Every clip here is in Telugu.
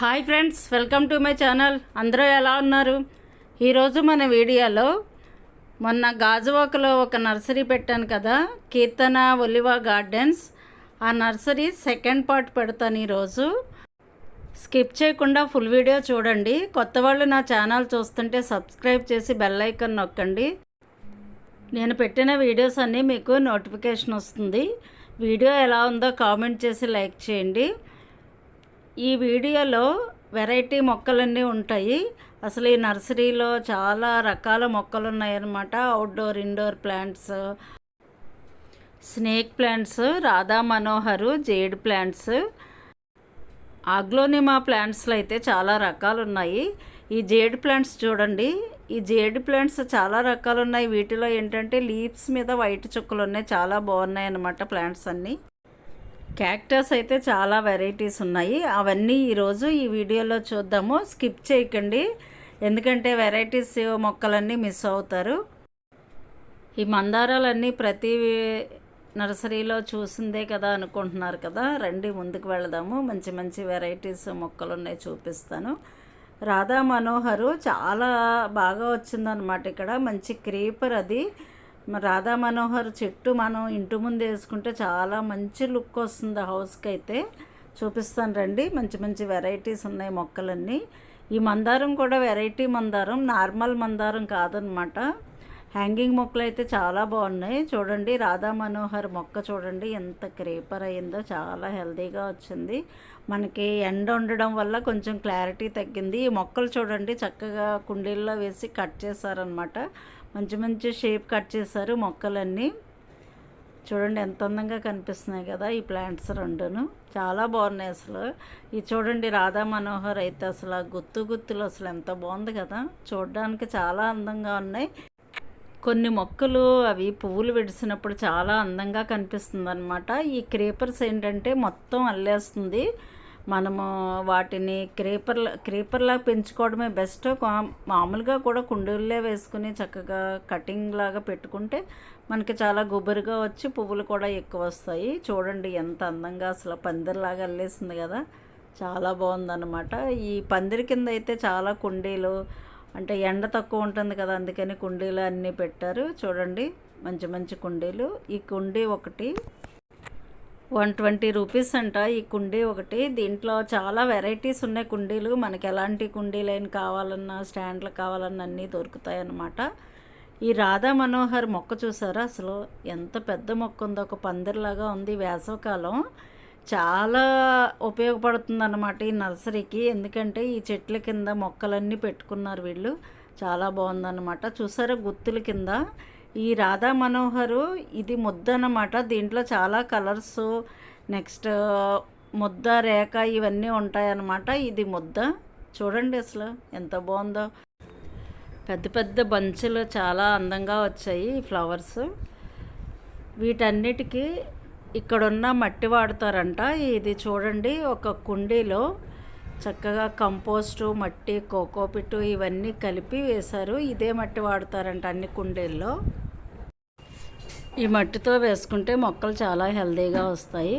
Hi friends welcome to my channel. అందరూ ఎలా ఉన్నారు? ఈరోజు మన వీడియోలో మొన్న గాజువాకలో ఒక నర్సరీ పెట్టాను కదా కీర్తన ఒలివా గార్డెన్స్. ఆ నర్సరీ సెకండ్ పార్ట్ పెడతాను ఈరోజు స్కిప్ చేయకుండా ఫుల్ వీడియో చూడండి. కొత్త వాళ్ళు నా ఛానల్ చూస్తుంటే సబ్స్క్రైబ్ చేసి బెల్ ఐకాన్ నొక్కండి. నేను పెట్టిన వీడియోస్ అన్నీ మీకు నోటిఫికేషన్ వస్తుంది. వీడియో ఎలా ఉందో కామెంట్ చేసి లైక్ చేయండి. ఈ వీడియోలో వెరైటీ మొక్కలన్నీ ఉంటాయి. అసలు ఈ నర్సరీలో చాలా రకాల మొక్కలు ఉన్నాయన్నమాట outdoor indoor plants snake plants Radha Manohar jade plants aglaonema ప్లాంట్స్లో అయితే చాలా రకాలు ఉన్నాయి ఈ జేడ్ ప్లాంట్స్ చూడండి. ఈ జేడ్ ప్లాంట్స్ చాలా రకాలు ఉన్నాయి వీటిలో ఏంటంటే లీవ్స్ మీద వైట్ చుక్కలు ఉన్నాయి చాలా బాగున్నాయి అన్నమాట ప్లాంట్స్ అన్నీ. క్యాక్టస్ అయితే చాలా వెరైటీస్ ఉన్నాయి. అవన్నీ ఈరోజు ఈ వీడియోలో చూద్దాము. స్కిప్ చేయకండి. ఎందుకంటే వెరైటీస్ మొక్కలన్నీ మిస్ అవుతారు. ఈ మందారాలన్నీ ప్రతి నర్సరీలో చూసిందే కదా అనుకుంటున్నారు కదా. రండి ముందుకు వెళదాము. మంచి మంచి వెరైటీస్ మొక్కలు ఉన్నాయి చూపిస్తాను. రాధా మనోహరు చాలా బాగా వచ్చిందనమాట ఇక్కడ. మంచి క్రీపర్ అది. రాధా మనోహర్ చెట్టు మనం ఇంటి ముందు వేసుకుంటే చాలా మంచి లుక్ వస్తుంది హౌస్కి అయితే చూపిస్తాను రండి. మంచి మంచి వెరైటీస్ ఉన్నాయి మొక్కలన్నీ. ఈ మందారం కూడా వెరైటీ మందారం నార్మల్ మందారం కాదనమాట. హ్యాంగింగ్ మొక్కలు అయితే చాలా బాగున్నాయి. చూడండి రాధా మనోహర్ మొక్క చూడండి ఎంత క్రేపర్ అయిందో చాలా హెల్దీగా వచ్చింది. మనకి ఎండ ఉండడం వల్ల కొంచెం క్లారిటీ తగ్గింది. ఈ మొక్కలు చూడండి చక్కగా కుండీల్లో వేసి కట్ చేశారనమాట. మంచి మంచి షేప్ కట్ చేశారు మొక్కలన్నీ. చూడండి ఎంత అందంగా కనిపిస్తున్నాయి కదా ఈ ప్లాంట్స్ రెండును. చాలా బాగున్నాయి అసలు. ఈ చూడండి రాధా మనోహర్ అయితే అసలు ఆ గుత్తు గుత్తులు అసలు ఎంత బాగుంది కదా. చూడడానికి చాలా అందంగా ఉన్నాయి. కొన్ని మొక్కలు అవి పువ్వులు విడిసినప్పుడు చాలా అందంగా కనిపిస్తుంది అనమాట ఈ క్రీపర్స్ ఏంటంటే మొత్తం అల్లేస్తుంది. మనము వాటిని క్రీపర్ల క్రీపర్లా పెంచుకోవడమే బెస్ట్. మామూలుగా కూడా కుండీల్లో వేసుకుని చక్కగా కటింగ్ లాగా పెట్టుకుంటే మనకి చాలా గుబురుగా వచ్చి పువ్వులు కూడా ఎక్కువ వస్తాయి. చూడండి ఎంత అందంగా అసలు పందిరిలాగా అల్లేసింది కదా. చాలా బాగుందన్నమాట. ఈ పందిరి కింద అయితే చాలా కుండీలు అంటే ఎండ తక్కువ ఉంటుంది కదా అందుకని కుండీలు అన్నీ పెట్టారు. చూడండి మంచి మంచి కుండీలు. ఈ కుండీ ఒకటి వన్ ట్వంటీ రూపీస్ అంట ఈ కుండీ ఒకటి. దీంట్లో చాలా వెరైటీస్ ఉన్నాయి కుండీలు. మనకి ఎలాంటి కుండీలైన కావాలన్నా స్టాండ్లు కావాలన్నా అన్నీ దొరుకుతాయి అన్నమాట ఈ రాధా మనోహర్ మొక్క చూసారా? అసలు ఎంత పెద్ద మొక్క ఉందో. ఒక పందిరిలాగా ఉంది వేసవకాలం. చాలా ఉపయోగపడుతుంది అన్నమాట ఈ నర్సరీకి. ఎందుకంటే ఈ చెట్ల కింద మొక్కలన్నీ పెట్టుకున్నారు వీళ్ళు. చాలా బాగుందన్నమాట. చూసారా గుత్తుల కింద? ఈ రాధా మనోహరు ఇది ముద్ద అన్నమాట దీంట్లో చాలా కలర్స్ నెక్స్ట్ ముద్ద రేఖ ఇవన్నీ ఉంటాయన్నమాట. ఇది ముద్ద. చూడండి అసలు ఎంత బాగుందో. పెద్ద పెద్ద బంచులు చాలా అందంగా వచ్చాయి ఈ ఫ్లవర్స్. వీటన్నిటికీ ఇక్కడున్న మట్టి వాడతారంట. ఇది చూడండి ఒక కుండీలో చక్కగా కంపోస్టు మట్టి కోకోపిట్టు ఇవన్నీ కలిపి వేశారు. ఇదే మట్టి వాడతారంట అన్ని కుండీల్లో. ఈ మట్టితో వేసుకుంటే మొక్కలు చాలా హెల్దీగా వస్తాయి.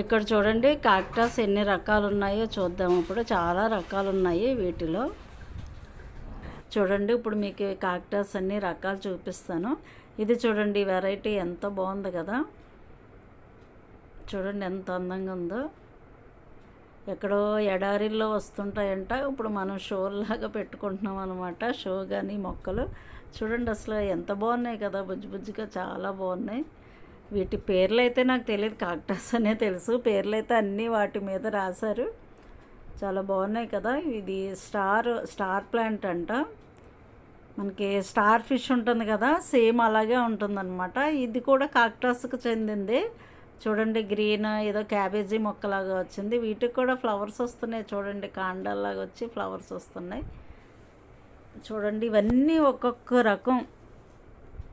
ఇక్కడ చూడండి కాక్టాస్ ఎన్ని రకాలు ఉన్నాయో చూద్దాం. ఇప్పుడు చాలా రకాలు ఉన్నాయి వీటిలో. చూడండి ఇప్పుడు మీకు కాక్టాస్ అన్ని రకాలు చూపిస్తాను. ఇది చూడండి వెరైటీ ఎంత బాగుంది కదా. చూడండి ఎంత అందంగా ఉందో. ఎక్కడో ఎడారిల్లో వస్తుంటాయంట. ఇప్పుడు మనం షోలాగా పెట్టుకుంటున్నాం అనమాట షో కానీ మొక్కలు. చూడండి అసలు ఎంత బాగున్నాయి కదా. బుజ్జి బుజ్జిగా చాలా బాగున్నాయి. వీటి పేర్లు అయితే నాకు తెలియదు కాక్టస్ అనే తెలుసు. పేర్లు అయితే అన్నీ వాటి మీద రాశారు. చాలా బాగున్నాయి కదా. ఇది స్టార్ స్టార్ ప్లాంట్ అంట. మనకి స్టార్ ఫిష్ ఉంటుంది కదా. సేమ్ అలాగే ఉంటుందన్నమాట. ఇది కూడా కాక్టస్కి చెందింది. చూడండి గ్రీన్ ఏదో క్యాబేజీ మొక్కలాగా వచ్చింది. వీటికి కూడా ఫ్లవర్స్ వస్తున్నాయి చూడండి. కాండాల్లాగా వచ్చి ఫ్లవర్స్ వస్తున్నాయి. చూడండి ఇవన్నీ ఒక్కొక్క రకం.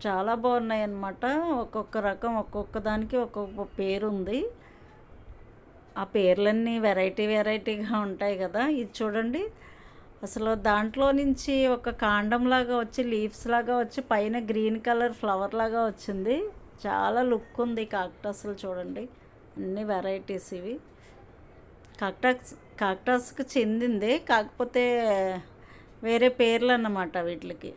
చాలా బాగున్నాయి అన్నమాట. ఒక్కొక్క రకం ఒక్కొక్క దానికి ఒక్కొక్క పేరు ఉంది ఆ పేర్లన్నీ వెరైటీ వెరైటీగా ఉంటాయి కదా. ఇది చూడండి. అసలు దాంట్లో నుంచి ఒక కాండంలాగా వచ్చి లీవ్స్ లాగా వచ్చి పైన గ్రీన్ కలర్ ఫ్లవర్ లాగా వచ్చింది. చాలా లుక్ ఉంది కాక్టస్లు చూడండి. అన్ని వెరైటీస్ ఇవి. కాక్టాక్స్ కాక్టాస్కి చెందింది కాకపోతే వేరే పేర్లు అన్నమాట వీటికి.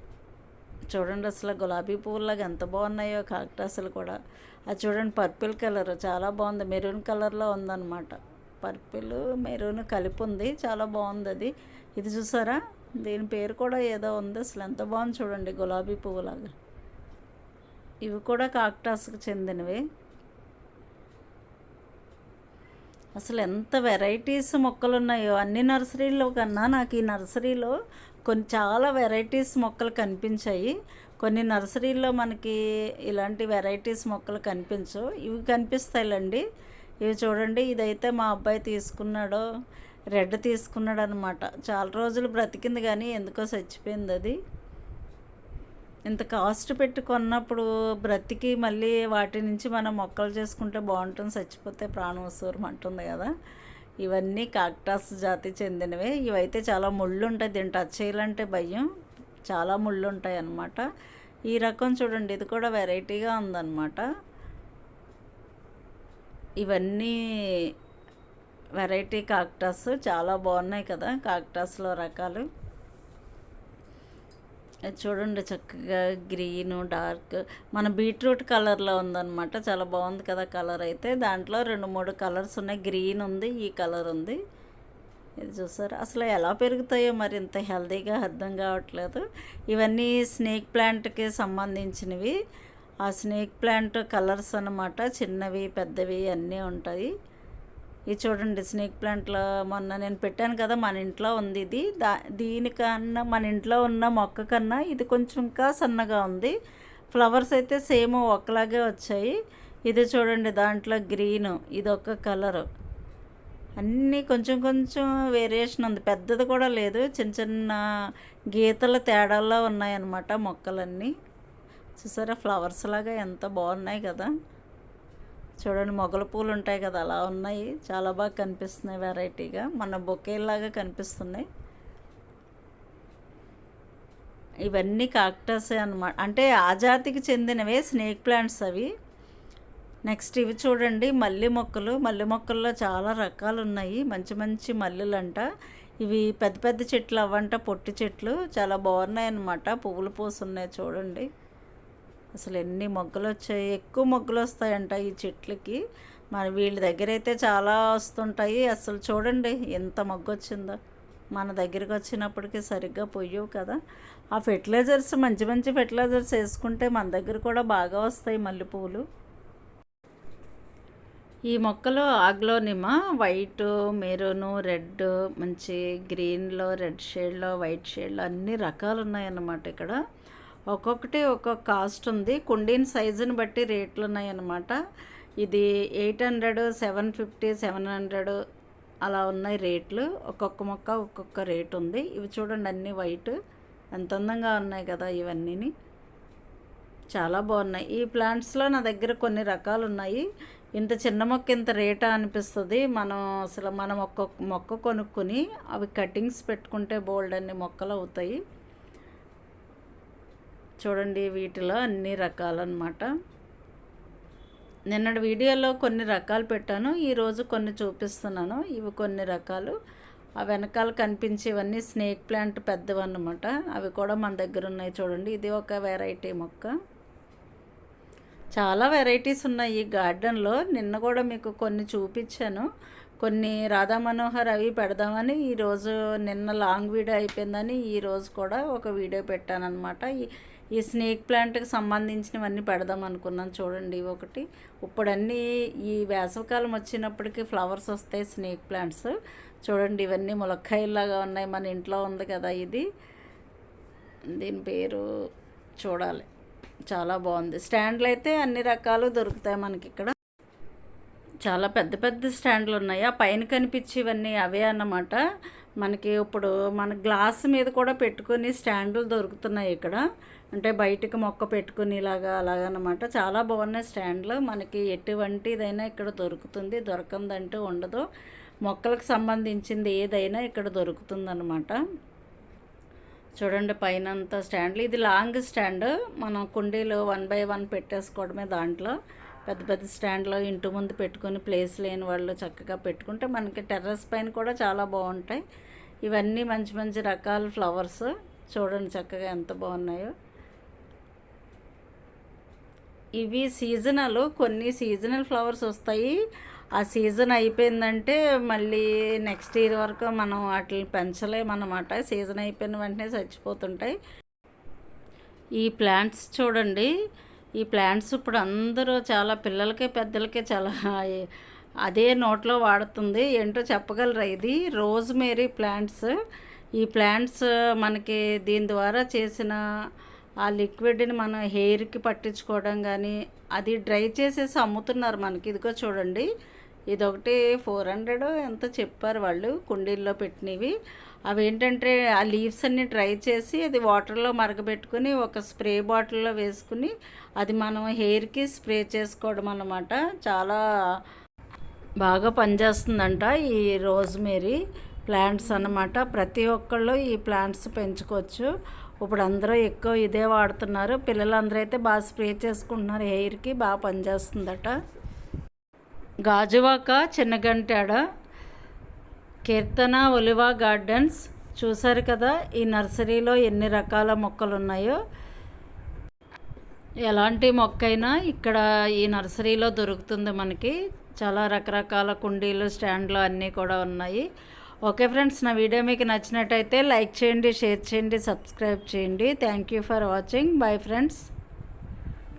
చూడండి అసలు గులాబీ పువ్వులాగా ఎంత బాగున్నాయో కాక్టాసులు కూడా. అది చూడండి పర్పుల్ కలర్ చాలా బాగుంది. మెరూన్ కలర్లో ఉందన్నమాట. పర్పుల్ మెరూన్ కలిపి ఉంది. చాలా బాగుంది అది. ఇది చూసారా? దీని పేరు కూడా ఏదో ఉంది. అసలు ఎంత బాగుంది చూడండి గులాబీ పువ్వులాగా. ఇవి కూడా కాక్టాస్కి చెందినవి. అసలు ఎంత వెరైటీస్ మొక్కలు ఉన్నాయో అన్ని నర్సరీల్లో కన్నా నాకు ఈ నర్సరీలో కొన్ని చాలా వెరైటీస్ మొక్కలు కనిపించాయి. కొన్ని నర్సరీల్లో మనకి ఇలాంటి వెరైటీస్ మొక్కలు కనిపించవు. ఇవి కనిపిస్తాయిలండి. ఇవి చూడండి ఇదైతే మా అబ్బాయి తీసుకున్నాడో రెడ్ తీసుకున్నాడు అనమాట చాలా రోజులు బ్రతికింది కానీ ఎందుకో చచ్చిపోయింది అది. ఇంత కాస్ట్ పెట్టి కొన్నప్పుడు బ్రతికి మళ్ళీ వాటి నుంచి మనం మొక్కలు చేసుకుంటే బాగుంటుంది చచ్చిపోతే ప్రాణం వసూరం అంటుంది కదా. ఇవన్నీ కాక్టాస్ జాతి చెందినవే. ఇవైతే చాలా ముళ్ళు ఉంటాయి దీన్ని టచ్ చేయాలంటే భయం. చాలా ముళ్ళు ఉంటాయి అన్నమాట. ఈ రకం చూడండి ఇది కూడా వెరైటీగా ఉందన్నమాట. ఇవన్నీ వెరైటీ కాక్టాస్ చాలా బాగున్నాయి కదా కాక్టాస్లో రకాలు. చూడండి చక్కగా గ్రీను డార్క్. మన బీట్రూట్ కలర్లో ఉందన్నమాట. చాలా బాగుంది కదా కలర్ అయితే. దాంట్లో రెండు మూడు కలర్స్ ఉన్నాయి. గ్రీన్ ఉంది ఈ కలర్ ఉంది. ఇది చూసారు? అసలు ఎలా పెరుగుతాయో మరి ఇంత హెల్తీగా అర్థం కావట్లేదు. ఇవన్నీ స్నేక్ ప్లాంట్కి సంబంధించినవి. ఆ స్నేక్ ప్లాంట్ కలర్స్ అన్నమాట. చిన్నవి పెద్దవి అన్నీ ఉంటాయి. ఇది చూడండి స్నేక్ ప్లాంట్లో మొన్న నేను పెట్టాను కదా మన ఇంట్లో ఉంది ఇది. దా దీనికన్నా మన ఇంట్లో ఉన్న మొక్క కన్నా ఇది కొంచెం ఇంకా సన్నగా ఉంది. ఫ్లవర్స్ అయితే సేమ్ ఒకలాగే వచ్చాయి. ఇది చూడండి దాంట్లో గ్రీన్ ఇది ఒక కలరు అన్నీ కొంచెం కొంచెం వేరియేషన్ ఉంది. పెద్దది కూడా లేదు చిన్న చిన్న గీతల తేడాల్లో ఉన్నాయన్నమాట మొక్కలన్నీ. చూసారా ఫ్లవర్స్ లాగా ఎంత బాగున్నాయి కదా. చూడండి మొగల పూలు ఉంటాయి కదా అలా ఉన్నాయి. చాలా బాగా కనిపిస్తున్నాయి వెరైటీగా. మన బొకేలాగా కనిపిస్తున్నాయి. ఇవన్నీ కాక్టస్ అనమాట అంటే ఆ జాతికి చెందినవే స్నేక్ ప్లాంట్స్ అవి. నెక్స్ట్ ఇవి చూడండి మల్లె మొక్కలు. మల్లె మొక్కల్లో చాలా రకాలు ఉన్నాయి. మంచి మంచి మల్లెలు అంట ఇవి పెద్ద పెద్ద చెట్లు అవ్వంట పొట్టి చెట్లు. చాలా బాగున్నాయి అన్నమాట పువ్వులు పూసున్నాయి చూడండి. అసలు ఎన్ని మొగ్గలు వచ్చాయి ఎక్కువ మొగ్గలు వస్తాయంట ఈ చెట్లకి. మరి వీళ్ళ దగ్గర అయితే చాలా వస్తుంటాయి. అసలు చూడండి ఎంత మొగ్గు వచ్చిందో మన దగ్గరికి వచ్చినప్పటికీ సరిగ్గా పొయ్యవు కదా. ఆ ఫెర్టిలైజర్స్ మంచి మంచి ఫెర్టిలైజర్స్ వేసుకుంటే మన దగ్గర కూడా బాగా వస్తాయి మల్లెపూలు. ఈ మొక్కలు ఆగ్లోనిమ వైట్ మెరూను రెడ్ మంచి గ్రీన్లో రెడ్ షేడ్లో వైట్ షేడ్లో అన్ని రకాలు ఉన్నాయన్నమాట ఇక్కడ. ఒక్కొక్కటి ఒక్కొక్క కాస్ట్ ఉంది. కుండీని సైజుని బట్టి రేట్లు ఉన్నాయన్నమాట. ఇది eight hundred seven fifty seven hundred అలా ఉన్నాయి రేట్లు. ఒక్కొక్క మొక్క ఒక్కొక్క రేట్ ఉంది. ఇవి చూడండి అన్నీ వైట్. ఎంత అందంగా ఉన్నాయి కదా ఇవన్నీని. చాలా బాగున్నాయి. ఈ ప్లాంట్స్లో నా దగ్గర కొన్ని రకాలు ఉన్నాయి. ఇంత చిన్న మొక్క ఇంత రేటా అనిపిస్తుంది. మనం అసలు మనం ఒక్కొక్క మొక్క కొనుక్కొని అవి కటింగ్స్ పెట్టుకుంటే బోల్డ్ అన్ని మొక్కలు అవుతాయి. చూడండి వీటిలో అన్ని రకాలన్నమాట. నిన్నటి వీడియోలో కొన్ని రకాలు పెట్టాను ఈరోజు కొన్ని చూపిస్తున్నాను. ఇవి కొన్ని రకాలు. ఆ వెనకాల కనిపించేవన్నీ స్నేక్ ప్లాంట్ పెద్దవన్నమాట. అవి కూడా మన దగ్గర ఉన్నాయి చూడండి. ఇది ఒక వెరైటీ మొక్క. చాలా వెరైటీస్ ఉన్నాయి ఈ గార్డెన్లో. నిన్న కూడా మీకు కొన్ని చూపించాను. కొన్ని రాధా మనోహర్ అవి పెడదామని ఈరోజు నిన్న లాంగ్ వీడియో అయిపోయిందని ఈరోజు కూడా ఒక వీడియో పెట్టాను ఈ ఈ స్నేక్ ప్లాంట్కి సంబంధించినవన్నీ పెడదాం అనుకున్నాను చూడండి ఒకటి. ఇప్పుడన్నీ ఈ వేసవకాలం వచ్చినప్పటికీ ఫ్లవర్స్ వస్తాయి స్నేక్ ప్లాంట్స్. చూడండి ఇవన్నీ ములక్కాయలాగా ఉన్నాయి. మన ఇంట్లో ఉంది కదా ఇది. దీని పేరు చూడాలి. చాలా బాగుంది. స్టాండ్లు అయితే అన్ని రకాలు దొరుకుతాయి మనకి ఇక్కడ. చాలా పెద్ద పెద్ద స్టాండ్లు ఉన్నాయి. ఆ పైన కనిపించేవన్నీ అవే అన్నమాట. మనకి ఇప్పుడు మన గ్లాస్ మీద కూడా పెట్టుకొని స్టాండ్లు దొరుకుతున్నాయి ఇక్కడ. అంటే బయటకు మొక్క పెట్టుకుని ఇలాగా అలాగనమాట చాలా బాగున్నాయి స్టాండ్లు. మనకి ఎటువంటిదైనా ఇక్కడ దొరుకుతుంది. దొరకందంటూ ఉండదు. మొక్కలకు సంబంధించింది ఏదైనా ఇక్కడ దొరుకుతుందన్నమాట. చూడండి పైన అంతా స్టాండ్లు. ఇది లాంగ్ స్టాండ్. మనం కుండీలు వన్ బై వన్ పెట్టేసుకోవడమే దాంట్లో. పెద్ద పెద్ద స్టాండ్లో ఇంటి ముందు పెట్టుకొని ప్లేస్ లేని వాళ్ళు చక్కగా పెట్టుకుంటే మనకి టెర్రస్ పైన కూడా చాలా బాగుంటాయి. ఇవన్నీ మంచి మంచి రకాల ఫ్లవర్స్. చూడండి చక్కగా ఎంత బాగున్నాయో. ఇవి సీజనల్ కొన్ని సీజనల్ ఫ్లవర్స్ వస్తాయి. ఆ సీజన్ అయిపోయిందంటే మళ్ళీ నెక్స్ట్ ఇయర్ వరకు మనం వాటిని పెంచలేమన్నమాట. సీజన్ అయిపోయిన వెంటనే చచ్చిపోతుంటాయి. ఈ ప్లాంట్స్ చూడండి. ఈ ప్లాంట్స్ ఇప్పుడు అందరూ చాలా పిల్లలకి పెద్దలకి చాలా అదే నోట్లో వాడుతుంది. ఏంటో చెప్పగలరా ఇది? Rosemary plants. ఈ ప్లాంట్స్ మనకి దీని ద్వారా చేసిన ఆ లిక్విడ్ని మనం హెయిర్కి పట్టించుకోవడం కానీ అది డ్రై చేసేసి అమ్ముతున్నారు మనకి. ఇదిగో చూడండి. ఇదొకటి ఫోర్ హండ్రెడ్ ఎంత చెప్పారు వాళ్ళు కుండీల్లో పెట్టినవి. అవి ఏంటంటే ఆ లీవ్స్ అన్ని డ్రై చేసి అది వాటర్లో మరగబెట్టుకుని ఒక స్ప్రే బాటిల్లో వేసుకుని అది మనం హెయిర్కి స్ప్రే చేసుకోవడం అన్నమాట. చాలా బాగా పనిచేస్తుందంట ఈ రోజ్మేరీ ప్లాంట్స్ అన్నమాట. ప్రతి ఒక్కళ్ళు ఈ ప్లాంట్స్ పెంచుకోవచ్చు. ఇప్పుడు అందరూ ఎక్కువ ఇదే వాడుతున్నారు. పిల్లలందరూ అయితే బాగా స్ప్రే చేసుకుంటున్నారు. హెయిర్కి బాగా పనిచేస్తుందట. గాజువాక చిన్నగంటాడ కీర్తన ఒలివా గార్డెన్స్ చూశారు కదా ఈ నర్సరీలో ఎన్ని రకాల మొక్కలు ఉన్నాయో ఎలాంటి మొక్కైనా ఇక్కడ ఈ నర్సరీలో దొరుకుతుంది మనకి. చాలా రకరకాల కుండీలు స్టాండ్లు అన్నీ కూడా ఉన్నాయి. ఓకే ఫ్రెండ్స్ నా వీడియో మీకు నచ్చినట్టయితే లైక్ చేయండి షేర్ చేయండి సబ్స్క్రైబ్ చేయండి. Thank you for watching. Bye friends.